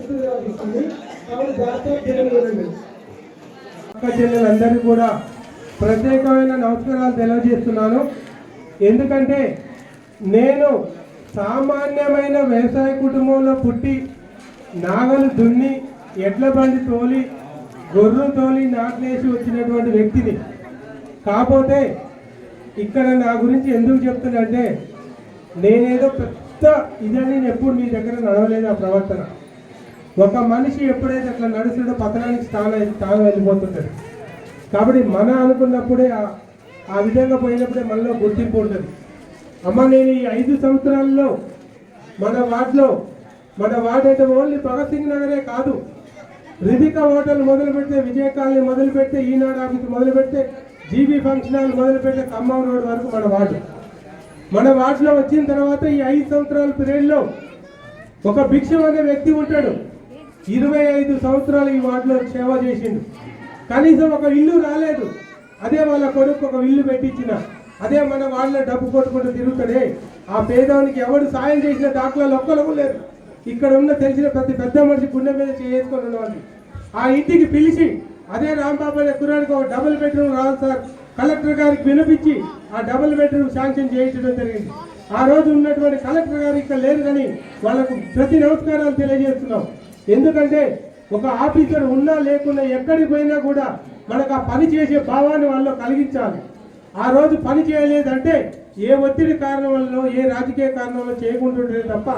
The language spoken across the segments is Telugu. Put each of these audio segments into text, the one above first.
ఇస్తుంది కాబట్టి చెల్లెలందరికీ కూడా ప్రత్యేకమైన నమస్కారాలు తెలియజేస్తున్నాను. ఎందుకంటే నేను సామాన్యమైన వ్యవసాయ కుటుంబంలో పుట్టి నాగలు దున్ని ఎడ్ల బండి తోలి గొర్రెలు తోలి నాట్లేసి వచ్చినటువంటి వ్యక్తిని. కాకపోతే ఇక్కడ నా గురించి ఎందుకు చెప్తున్నంటే నేనేదో పెద్ద ఇదని ఎప్పుడు మీ దగ్గర నడవలేదు ఆ ప్రవర్తన. ఒక మనిషి ఎప్పుడైతే అట్లా నడుస్తుండో పతనానికి స్థానం స్థానం వెళ్ళిపోతుంటాడు. కాబట్టి మన అనుకున్నప్పుడే ఆ- ఆ విధంగా పోయినప్పుడే మనలో గుర్తింపు ఉంటుంది. అమ్మ నేను ఈ ఐదు సంవత్సరాల్లో మన వార్డులో మన వార్డు అయితే ఓన్లీ భగత్ సింగ్ నగరే కాదు. రిధిక హోటల్ మొదలు పెడితే విజయ కాలనీ మొదలు పెడితే ఈనాడు ఆఫీస్ మొదలు పెడితే జీబీ ఫంక్షన్ హాల్ మొదలు పెడితే ఖమ్మం రోడ్ వరకు మన వార్డు. మన వార్డులో వచ్చిన తర్వాత ఈ ఐదు సంవత్సరాల పీరియడ్లో ఒక భిక్షం అనే వ్యక్తి ఉంటాడు. ఇరవై ఐదు సంవత్సరాలు ఈ వార్డులో సేవ చేసిండు. కనీసం ఒక ఇల్లు రాలేదు. అదే వాళ్ళ కొడుకు ఒక ఇల్లు పెట్టించిన. అదే మన వాళ్ళ డబ్బు కొట్టుకుంటూ తిరుగుతాడే ఆ పేదవానికి ఎవడు సాయం చేసిన దాఖలాలు ఒక్కలకు లేరు. ఇక్కడ ఉన్న తెలిసిన ప్రతి పెద్ద మనిషి గుండె మీద చేసుకొని ఉన్నవాళ్ళు ఆ ఇంటికి పిలిచి అదే రాంబాబు అనే కుర్రాడికి ఒక డబుల్ బెడ్రూమ్ రావాలి సార్. కలెక్టర్ గారికి వినిపించి ఆ డబుల్ బెడ్రూమ్ శాంక్షన్ చేయించడం జరిగింది. ఆ రోజు ఉన్నటువంటి కలెక్టర్ గారు ఇక్కడ లేరు కానీ వాళ్ళకు ప్రతి నమస్కారాలు తెలియజేస్తున్నాం. ఎందుకంటే ఒక ఆఫీసర్ ఉన్నా లేకున్నా ఎక్కడికి పోయినా కూడా మనకు ఆ పని చేసే భావాన్ని వాళ్ళు కలిగించాలి. ఆ రోజు పని చేయలేదంటే ఏ ఒత్తిడి కారణం వల్ల ఏ రాజకీయ కారణం వల్ల చేయకుంటుంటే తప్ప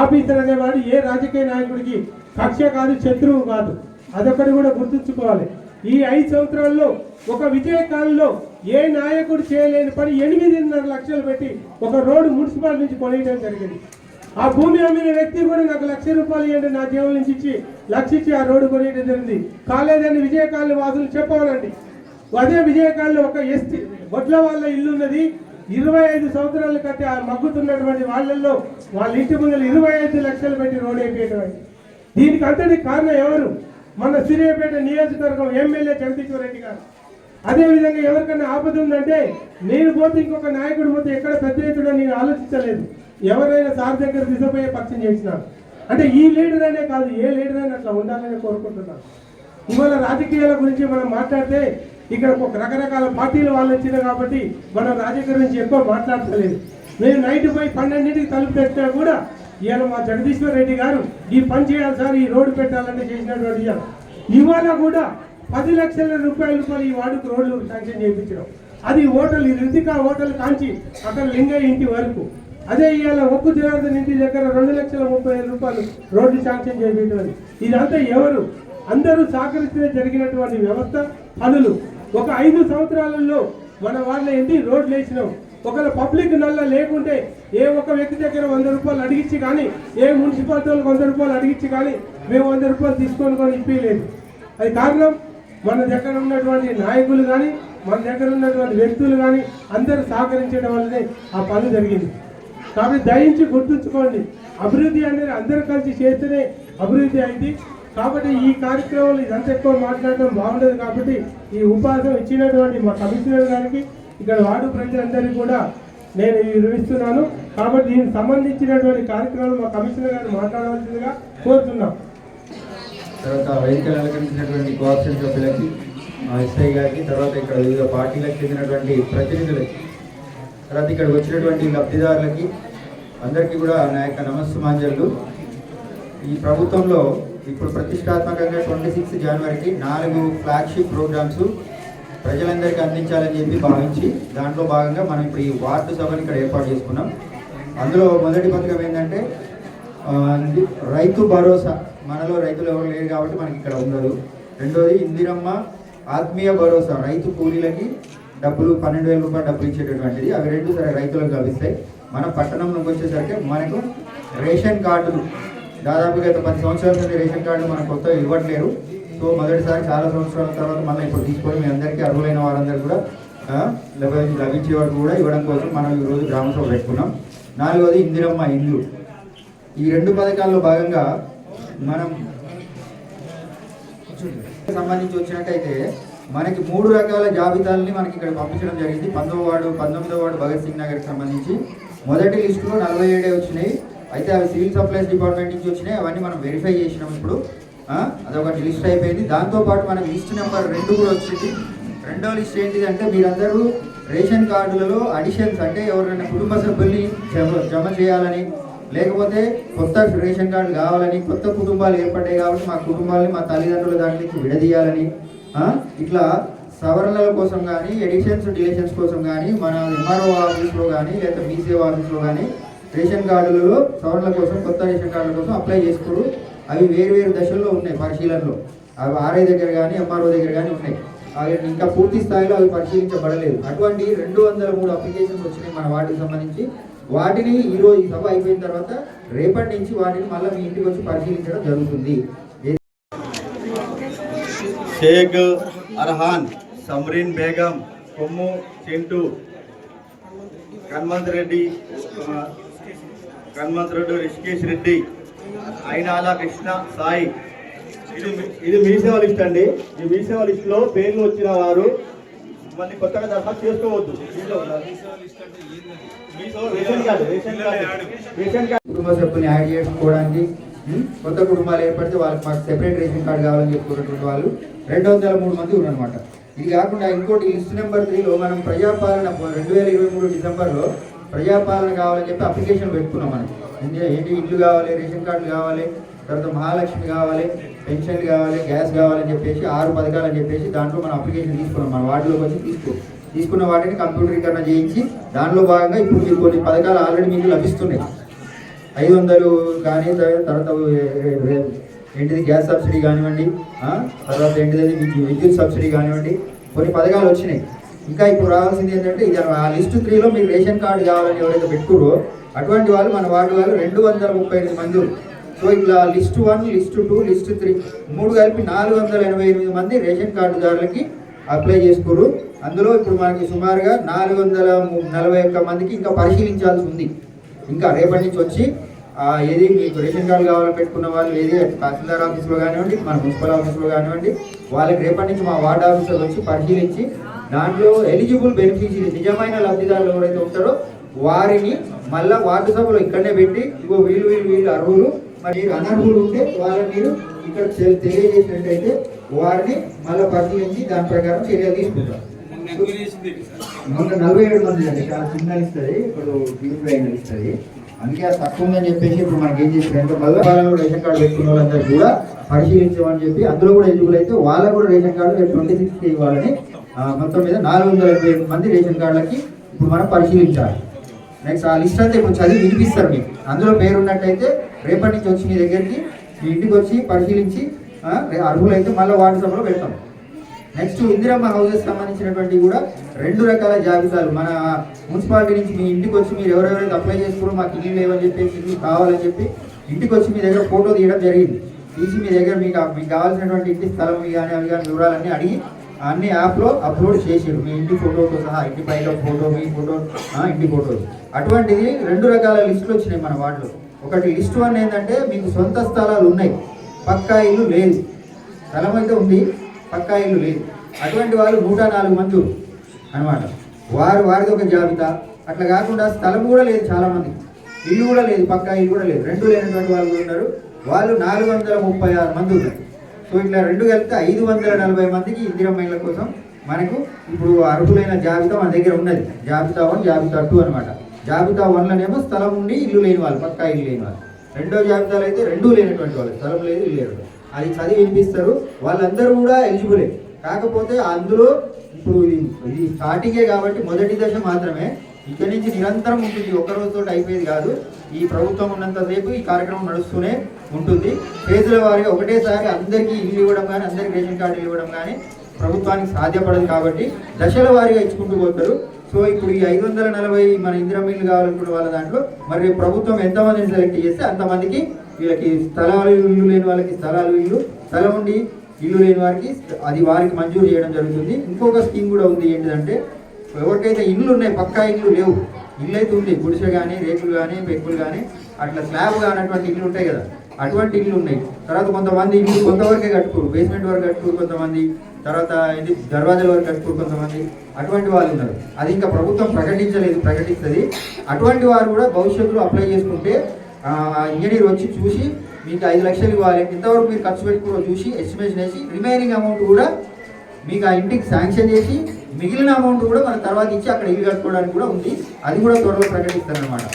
ఆఫీసర్ అనేవాడు ఏ రాజకీయ నాయకుడికి కక్ష కాదు శత్రువు కాదు. అదొకటి కూడా గుర్తుంచుకోవాలి. ఈ ఐదు సంవత్సరాల్లో ఒక విజయకాలంలో ఏ నాయకుడు చేయలేని పని ఎనిమిదిన్నర లక్షలు పెట్టి ఒక రోడ్డు మున్సిపాలిటీ నుంచి కొనేయడం జరిగింది. ఆ భూమి అమ్మిన వ్యక్తి కూడా నాకు లక్ష రూపాయలు ఇవ్వండి నా జీవం నుంచి ఇచ్చి లక్ష ఇచ్చి ఆ రోడ్డు కొనేయడం జరిగింది. కాలేదని విజయకాలం వాసులు చెప్పవాలండి అదే విజయకాలంలో ఒక ఎస్టీ వడ్ల వాళ్ళ ఇల్లు ఉన్నది. ఇరవై ఐదు సంవత్సరాలు కట్టి ఆ మగ్గుతున్నటువంటి వాళ్ళల్లో వాళ్ళ ఇంటి ముందర ఇరవై ఐదు లక్షలు పెట్టి రోడ్ అయిపోయేటువంటి దీనికి అంతటి కారణం ఎవరు? మన సూర్యాపేట నియోజకవర్గం ఎమ్మెల్యే జగదీశ్వర్ రెడ్డి గారు. అదేవిధంగా ఎవరికైనా ఆపద ఉందంటే నేను పోతే ఇంకొక నాయకుడు పోతే ఎక్కడ పెద్ద ఎత్తున నేను ఆలోచించలేదు. ఎవరైనా సార్ దగ్గర తీసుకుపోయే పక్షం చేసినారు. అంటే ఈ లీడర్ అనే కాదు ఏ లీడర్ అయినా అట్లా ఉండాలని కోరుకుంటున్నాను ఇవాళ రాజకీయాల గురించి మనం మాట్లాడితే ఇక్కడ ఒక రకరకాల పార్టీలు వాళ్ళు వచ్చినారు కాబట్టి మనం రాజకీయ గురించి ఎక్కువ మాట్లాడతలేదు. నేను నైట్ పోయి పన్నెండింటికి తలుపు పెట్టినా కూడా ఇవాళ మా జగదీశ్వర్ రెడ్డి గారు ఈ పని చేయాలి సార్ ఈ రోడ్డు పెట్టాలని చేసినటువంటి ఇవాళ. ఇవాళ కూడా పది లక్షల రూపాయల రూపాయలు ఈ వార్డుకు రోడ్లు శాంక్షన్ చేయించడం. అది హోటల్ ఈ రితికా హోటల్ కాంచి అక్కడ లింగయ్య ఇంటి వరకు. అదే ఇవాళ ఒప్పు జనార్దన్ ఇంటి దగ్గర రెండు లక్షల ముప్పై వేల రూపాయలు రోడ్డు శాంక్షన్ చేయించడం ఇదంతా ఎవరు? అందరూ సహకరిస్తే జరిగినటువంటి వ్యవస్థ పనులు. ఒక ఐదు సంవత్సరాలలో మన వాళ్ళ ఏంటి రోడ్లు వేసినాం. ఒకవేళ పబ్లిక్ నల్ల లేకుంటే ఏ ఒక్క వ్యక్తి దగ్గర వంద రూపాయలు అడిగించి కానీ ఏ మున్సిపాలిటీ వాళ్ళకి వంద రూపాయలు అడిగించి కానీ మేము వంద రూపాయలు తీసుకొని కూడా ఇప్పలేదు అది కారణం మన దగ్గర ఉన్నటువంటి నాయకులు కానీ మన దగ్గర ఉన్నటువంటి వ్యక్తులు కానీ అందరూ సహకరించడం వల్లనే ఆ పనులు జరిగింది. కాబట్టి దయించి గుర్తుంచుకోండి. అభివృద్ధి అనేది అందరూ కలిసి చేస్తేనే అభివృద్ధి అయింది. కాబట్టి ఈ కార్యక్రమంలో ఇదంతా ఎక్కువ మాట్లాడడం బాగుండదు కాబట్టి ఈ ఉపాధి ఇచ్చినటువంటి మా కమిషనర్ గారికి ఇక్కడ వార్డు ప్రజలందరికీ కూడా నేను వివరిస్తున్నాను కాబట్టి దీనికి సంబంధించినటువంటి కార్యక్రమాలు మా కమిషనర్ గారు మాట్లాడవలసిందిగా కోరుతున్నాం. తర్వాత వేదికలు అలంకరించినటువంటి కోఆప్షన్ సభ్యులకి మా ఎస్ఐ గారికి తర్వాత ఇక్కడ వివిధ పార్టీలకు చెందినటువంటి ప్రతినిధులకి తర్వాత ఇక్కడికి వచ్చినటువంటి లబ్ధిదారులకి అందరికీ కూడా నా యొక్క నమస్సుమాంజలు. ఈ ప్రభుత్వంలో ఇప్పుడు ప్రతిష్టాత్మకంగా ట్వంటీ సిక్స్ జనవరికి నాలుగు ఫ్లాగ్షిప్ ప్రోగ్రామ్స్ ప్రజలందరికీ అందించాలని చెప్పి భావించి దాంట్లో భాగంగా మనం ఇప్పుడు ఈ వార్డు సభను ఇక్కడ ఏర్పాటు చేసుకున్నాం. అందులో మొదటి పథకం ఏంటంటే రైతు భరోసా. మనలో రైతులు ఎవరు లేరు కాబట్టి మనకి ఇక్కడ ఉండదు రెండోది ఇందిరమ్మ ఆత్మీయ భరోసా. రైతు కూలీలకి డబ్బులు పన్నెండు వేల రూపాయలు డబ్బులు ఇచ్చేటటువంటిది. అవి రెండు సరే రైతులకు లభిస్తాయి మన పట్టణంలోకి వచ్చేసరికి మనకు రేషన్ కార్డులు దాదాపుగా గత పది సంవత్సరాల నుండి రేషన్ కార్డులు మనకు కొత్త ఇవ్వట్లేరు. సో మొదటిసారి చాలా సంవత్సరాల తర్వాత మళ్ళీ ఇప్పుడు తీసుకొని మీ అందరికీ అర్హులైన వారందరూ కూడా లభించే వరకు కూడా ఇవ్వడం కోసం మనం ఈరోజు గ్రామ సభ పెట్టుకున్నాం. నాలుగవది ఇందిరమ్మ ఇల్లు. ఈ రెండు పథకాల్లో భాగంగా మనం సంబంధించి వచ్చినట్టయితే మనకి మూడు రకాల జాబితాలని మనకి ఇక్కడ పంపించడం జరిగింది. పంతొమ్మిది వాడు పంతొమ్మిదో వాడు భగత్ సింగ్ నగర్కి సంబంధించి. మొదటి లిస్టులో నలభై ఏడే వచ్చినాయి. అయితే అవి సివిల్ సప్లైస్ డిపార్ట్మెంట్ నుంచి వచ్చినాయి. అవన్నీ మనం వెరిఫై చేసినాం ఇప్పుడు. అదొకటి లిస్ట్ అయిపోయింది. దాంతోపాటు మనకి లిస్ట్ నెంబర్ రెండు కూడా వచ్చింది. రెండో లిస్ట్ ఏంటిది అంటే మీరందరూ రేషన్ కార్డులలో అడిషన్స్ అంటే ఎవరైనా కుటుంబ సభ్యుల్ని జమ జమ చేయాలని లేకపోతే కొత్త రేషన్ కార్డు కావాలని కొత్త కుటుంబాలు ఏర్పడ్డాయి కాబట్టి మా కుటుంబాలని మా తల్లిదండ్రుల దాని నుంచి విడదీయాలని ఇట్లా సవరణల కోసం కానీ ఎడిషన్స్ డిలేషన్స్ కోసం కానీ మన ఎంఆర్ఓ ఆఫీస్లో కానీ లేదా బీసీఓ ఆఫీస్లో కానీ రేషన్ కార్డులలో సవరణల కోసం కొత్త రేషన్ కార్డుల కోసం అప్లై చేసుకోరు అవి వేరు వేరు దశల్లో ఉన్నాయి పరిశీలనలో. అవి ఆర్ఐ దగ్గర కానీ ఎంఆర్ఓ దగ్గర కానీ ఉన్నాయి. అవి ఇంకా పూర్తి స్థాయిలో అవి పరిశీలించబడలేదు. అటువంటి రెండు వందల మూడు అప్లికేషన్స్ వచ్చినాయి మన వాటికి సంబంధించి. వాటిని ఈరోజు ఈ సభ అయిపోయిన తర్వాత రేపటి నుంచి వాటిని మళ్ళీ మీ ఇంటికి వచ్చి పరిశీలించడం జరుగుతుంది. షేక్ అర్హాన్. సమ్రీన్ బేగం కొమ్ము చింటూ హనుమంత్ రెడ్డి ఆ, హనుమంత్ రెడ్డి రిషికేష్ రెడ్డి అయినాల కృష్ణ సాయి. ఇది ఇది మీ సేవ లిస్ట్ అండి. ఈ మీ సేవ లిస్ట్లో పేర్లు వచ్చిన వారు మళ్ళీ కొత్తగా దరఖాస్తు చేసుకోవద్దు. దీంట్లో ఉన్నారు. మీ సేవ ration card ration card. Ration card. కుటుంబ సభ్యుని యాడ్ చేసుకోవడానికి కొత్త కుటుంబాలు ఏర్పడితే వాళ్ళకి మాకు సెపరేట్ రేషన్ కార్డు కావాలని చెప్పుకున్నటువంటి వాళ్ళు రెండు వందల మూడు మంది ఉన్నారనమాట ఇది కాకుండా ఇంకోటి లిస్ట్ నెంబర్ త్రీలో మనం ప్రజాపాలన రెండు వేల ఇరవై మూడు డిసెంబర్లో ప్రజాపాలన కావాలని చెప్పి అప్లికేషన్ పెట్టుకున్నాం మనం. ఏంటి ఇల్లు కావాలి రేషన్ కార్డులు కావాలి తర్వాత మహాలక్ష్మి కావాలి పెన్షన్లు కావాలి గ్యాస్ కావాలని చెప్పేసి ఆరు పథకాలు అని చెప్పేసి దాంట్లో మనం అప్లికేషన్ తీసుకున్నాం. మన వార్డులోకి వచ్చి తీసుకో తీసుకున్న వాటిని కంప్యూటరీకరణ చేయించి దానిలో భాగంగా ఇప్పుడు మీరు కొన్ని పథకాలు ఆల్రెడీ మీకు లభిస్తున్నాయి. ఐదు వందలు కానీ తర్వాత ఏంటిది గ్యాస్ సబ్సిడీ కానివ్వండి తర్వాత ఏంటిది మీకు విద్యుత్ సబ్సిడీ కానివ్వండి కొన్ని పథకాలు వచ్చినాయి. ఇంకా ఇప్పుడు రావాల్సింది ఏంటంటే ఇది ఆ లిస్ట్ త్రీలో మీరు రేషన్ కార్డు కావాలని ఎవరైతే పెట్టుకురో అటువంటి వాళ్ళు మన వార్డు వాళ్ళు రెండు వందల ముప్పై ఎనిమిది మంది సో ఇట్లా list one list two list three మూడు కలిపి నాలుగు వందల ఎనభై ఎనిమిది మంది రేషన్ కార్డుదారులకి అప్లై చేసుకోరు అందులో ఇప్పుడు మనకి సుమారుగా నాలుగు వందల నలభై ఒక్క మందికి ఇంకా పరిశీలించాల్సి ఉంది. ఇంకా రేపటి నుంచి వచ్చి ఏది మీకు రేషన్ కార్డు కావాలని పెట్టుకున్న వాళ్ళు ఏది తహసీల్దార్ ఆఫీస్లో కానివ్వండి మన మున్సిపల్ ఆఫీస్లో కానివ్వండి వాళ్ళకి రేపటి నుంచి మా వార్డ్ ఆఫీసర్ వచ్చి పరిశీలించి దాంట్లో ఎలిజిబుల్ బెనిఫిషియరీ నిజమైన లబ్ధిదారులు ఎవరైతే ఉంటారో వారిని మళ్ళా వార్డు సభలో ఇక్కడనే పెట్టి ఇగో వీళ్ళు వీళ్ళు వీళ్ళు అర్హులు మరి అనర్హులు ఉంటే వాళ్ళని మీరు ఇక్కడ తెలియజేసినట్టయితే వారిని మళ్ళీ పరిశీలించి దాని ప్రకారం చర్యలు తీసుకుంటారు. మొన్న నలభై ఏడు మంది అండి చాలా చిన్న ఇస్తుంది ఇప్పుడు అయిన ఇస్తుంది అందుకే అది తక్కువ ఉందని చెప్పేసి ఇప్పుడు మనకి ఏం చేసి రెండు మళ్ళీ రేషన్ కార్డు పెట్టుకున్న వాళ్ళందరూ కూడా పరిశీలించమని చెప్పి అందులో కూడా ఎలిజిబుల్ అయితే వాళ్ళకు కూడా రేషన్ కార్డు రేపు ట్వంటీ సిక్స్ ఇవ్వాలని మొత్తం మీద నాలుగు వందల ఎనిమిది మంది రేషన్ కార్డులకి ఇప్పుడు మనం పరిశీలించాలి. నెక్స్ట్ ఆ లిస్ట్ అంతా ఇప్పుడు చదివి వినిపిస్తారు మీకు. అందులో పేరు ఉన్నట్టయితే రేపటి నుంచి వచ్చి మీ దగ్గరికి మీ ఇంటికి వచ్చి పరిశీలించి అర్హులైతే మళ్ళీ వాట్సాప్లో పెడతాం. నెక్స్ట్ ఇందిరమ్మ హౌసెస్ సంబంధించినటువంటి కూడా రెండు రకాల జాబితాలు. మన మున్సిపాలిటీ నుంచి మీ ఇంటికి వచ్చి మీరు ఎవరెవరైతే అప్లై చేసుకున్నారో మాకు ఇల్లు లేవని చెప్పేసి ఇల్లు కావాలని చెప్పి ఇంటికి వచ్చి మీ దగ్గర ఫోటో తీయడం జరిగింది. తీసి మీ దగ్గర మీకు మీకు కావాల్సినటువంటి ఇంటి స్థలం కానీ అవి కానీ వివరాలన్నీ అడిగి అన్ని యాప్లో అప్లోడ్ చేసారు మీ ఇంటి ఫోటోతో సహా ఇంటి పైన ఫోటో మీ ఫోటో ఇంటి ఫోటోలు అటువంటిది రెండు రకాల లిస్టులు వచ్చినాయి మన వాటిలో ఒకటి లిస్ట్ వన్ ఏంటంటే మీకు సొంత స్థలాలు ఉన్నాయి. పక్కా ఇల్లు లేదు. స్థలం అయితే ఉంది. పక్కా ఇల్లు లేదు. అటువంటి వాళ్ళు నూట నాలుగు మంది అనమాట వారు వారిది ఒక జాబితా. అట్లా కాకుండా స్థలం కూడా లేదు చాలామంది. ఇల్లు కూడా లేదు పక్కా ఇల్లు కూడా లేదు. రెండు లేనటువంటి వాళ్ళు కూడా ఉన్నారు. వాళ్ళు నాలుగు వందల ముప్పై ఆరు మంది ఉన్నారు. సో ఇట్లా రెండు కలిపితే ఐదు వందల నలభై మందికి ఇందిరమ్మల మహిళల కోసం మనకు ఇప్పుడు అర్హులైన జాబితా మన దగ్గర ఉన్నది. జాబితా వన్ జాబితా టూ అనమాట జాబితా వన్లోనేమో స్థలం ఉండి ఇల్లు లేని వాళ్ళు పక్కా ఇల్లు లేని వాళ్ళు. రెండో జాబితాలో అయితే రెండూ లేనటువంటి వాళ్ళు. స్థలం లేదు ఇల్లు లేదు అది చదివి వినిపిస్తారు. వాళ్ళందరూ కూడా ఎలిజిబులే. కాకపోతే అందులో ఇప్పుడు ఇది ఇది స్టార్టింగే కాబట్టి మొదటి దశ మాత్రమే. ఇక్కడి నుంచి నిరంతరం ఉంటుంది. ఒక్క అయిపోయేది కాదు. ఈ ప్రభుత్వం ఉన్నంతసేపు ఈ కార్యక్రమం నడుస్తూనే ఉంటుంది. ఫేజుల వారిగా ఒకటేసారి అందరికీ ఇల్లు ఇవ్వడం కానీ అందరికీ రేషన్ కార్డులు ఇవ్వడం కానీ ప్రభుత్వానికి సాధ్యపడదు కాబట్టి దశల వారీగా ఇచ్చుకుంటూ పోతారు. సో ఇప్పుడు ఈ ఐదు వందల నలభై మన ఇందిరా మిల్లు కావాలనుకున్న వాళ్ళ దాంట్లో మరి ప్రభుత్వం ఎంతమందిని సెలెక్ట్ చేస్తే అంతమందికి వీళ్ళకి స్థలాలు ఇల్లు లేని వాళ్ళకి స్థలాలు ఇల్లు స్థలం ఉండి ఇల్లు లేని వారికి అది వారికి మంజూరు చేయడం జరుగుతుంది. ఇంకొక స్కీమ్ కూడా ఉంది ఏంటిదంటే ఎవరికైతే ఇల్లు ఉన్నాయి పక్కా ఇల్లు లేవు ఇల్లు అయితే ఉంది గుడిసె కానీ రేకులు కానీ పెక్కులు కానీ అట్లా స్లాబ్ కానటువంటి ఇల్లు ఉంటాయి కదా అటువంటి ఇల్లు ఉన్నాయి. తర్వాత కొంతమంది ఇల్లు కొంతవరకే కట్టుకోరు బేస్మెంట్ వరకు కట్టుకోరు కొంతమంది తర్వాత ఇది దర్వాజాల వరకు కట్టుకోరు కొంతమంది అటువంటి వాళ్ళు ఉన్నారు. అది ఇంకా ప్రభుత్వం ప్రకటించలేదు ప్రకటిస్తుంది. అటువంటి వారు కూడా భవిష్యత్తులో అప్లై చేసుకుంటే ఇంజనీర్ వచ్చి చూసి మీకు ఐదు లక్షలు ఇవ్వాలి. ఇంతవరకు మీరు ఖర్చు పెట్టుకుని చూసి ఎస్టిమేషన్ వేసి రిమైనింగ్ అమౌంట్ కూడా మీకు ఆ ఇంటికి శాంక్షన్ చేసి మిగిలిన అమౌంట్ కూడా మన తర్వాత ఇచ్చి అక్కడ ఇల్లు కట్టుకోవడానికి కూడా ఉంది. అది కూడా త్వరలో ప్రకటిస్తారనమాట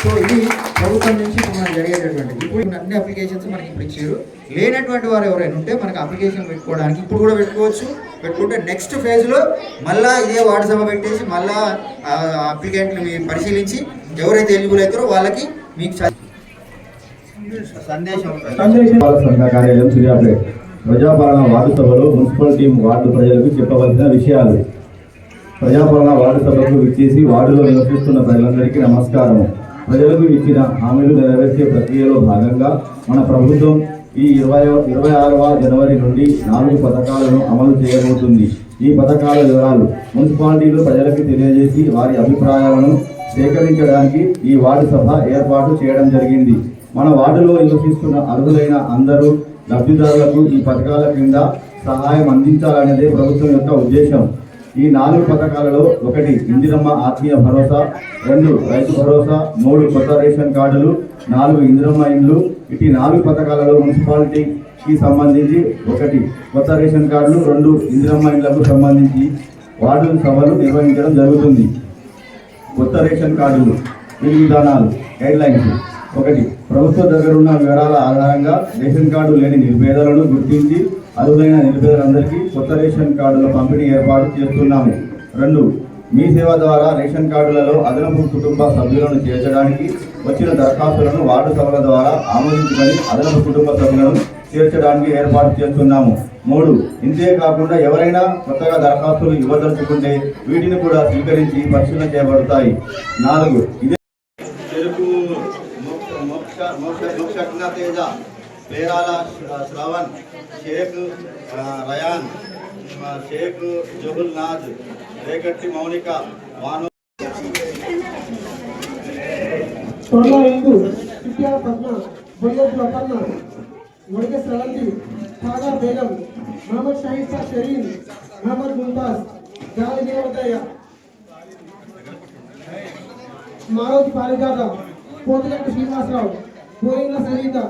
సో ఇది ప్రభుత్వం నుంచి మనం జరిగేటటువంటి ఇప్పుడు అన్ని అప్లికేషన్స్ మనకి ఇప్పుడు ఇచ్చారు. లేనటువంటి వారు ఎవరైనా ఉంటే మనకి అప్లికేషన్ పెట్టుకోవడానికి ఇప్పుడు కూడా పెట్టుకోవచ్చు. పెట్టుకుంటే నెక్స్ట్ ఫేజ్లో మళ్ళా ఇదే వార్డు పెట్టేసి మళ్ళా అప్లికెంట్లు మీరు పరిశీలించి ఎవరైతే ఎలిజిబుల్ అవుతారో వాళ్ళకి మీకు కార్యాలయం సూర్యాపేట. ప్రజాపాలన వార్డు సభలో మున్సిపల్ టీం వార్డు ప్రజలకు చెప్పవలసిన విషయాలు. ప్రజాపాలన వార్డు సభకు విచ్చేసి వార్డులో నివసిస్తున్న ప్రజలందరికీ నమస్కారం ప్రజలకు ఇచ్చిన హామీలు నెరవేర్చే ప్రక్రియలో భాగంగా మన ప్రభుత్వం ఈ ఇరవై ఇరవై ఆరవ జనవరి నుండి నాలుగు పథకాలను అమలు చేయబోతుంది. ఈ పథకాల వివరాలు మున్సిపాలిటీలు ప్రజలకు తెలియజేసి వారి అభిప్రాయాలను సేకరించడానికి ఈ వార్డు సభ ఏర్పాటు చేయడం జరిగింది. మన వార్డులో నివసిస్తున్న అర్హులైన అందరూ లబ్ధిదారులకు ఈ పథకాల క్రింద సహాయం అందించాలనేదే ప్రభుత్వం యొక్క ఉద్దేశం. ఈ నాలుగు పథకాలలో ఒకటి ఇందిరమ్మ ఆత్మీయ భరోసా రెండు రైతు భరోసా మూడు కొత్త రేషన్ కార్డులు నాలుగు ఇందిరమ్మ ఇండ్లు. ఇటు నాలుగు పథకాలలో మున్సిపాలిటీకి సంబంధించి ఒకటి కొత్త రేషన్ కార్డులు రెండు ఇందిరమ్మ ఇండ్లకు సంబంధించి వార్డుల సభలు నిర్వహించడం జరుగుతుంది. కొత్త రేషన్ కార్డులు విధి విధానాలు గైడ్ లైన్స్ ఒకటి ప్రభుత్వ దగ్గర ఉన్న వివరాల ఆధారంగా రేషన్ కార్డు లేని నిరుపేదలను గుర్తించి అర్హులైన నిరుపేదలందరికీ కొత్త రేషన్ కార్డుల పంపిణీ ఏర్పాటు చేస్తున్నాము. రెండు మీ సేవ ద్వారా రేషన్ కార్డులలో అదనపు కుటుంబ సభ్యులను చేర్చడానికి వచ్చిన దరఖాస్తులను వార్డు సభల ద్వారా ఆమోదించుకొని అదనపు కుటుంబ సభ్యులను చేర్చడానికి ఏర్పాటు చేస్తున్నాము. మూడు ఇంతే కాకుండా ఎవరైనా కొత్తగా దరఖాస్తులు ఇవ్వదలుచుకుంటే వీటిని కూడా స్వీకరించి పరిశీలన చేయబడతాయి. నాలుగు మోక్షజ్ఞ తేజ పేరాల శ్రవణ్ షేక్ ఆ, రయాన్ ఆ, షేక్ జహుల్ నాజ్ రేగట్టి మౌనిక వాను తొండ ఇందు విద్యా పద్మ బొయ్యపు అపర్ణ వడిగ స్రవంతి తాగా బేగం మహమ్మద్ షాహిస్తా షరీన్ మహమ్మద్ ముంతాజ్ मोईना सरिता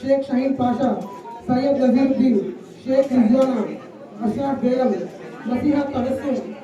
शेख शाहीन पाशा सय्यद नजीरुद्दीन शेख रिजवाना अशराफ बेगम नसीहा तबस्सुम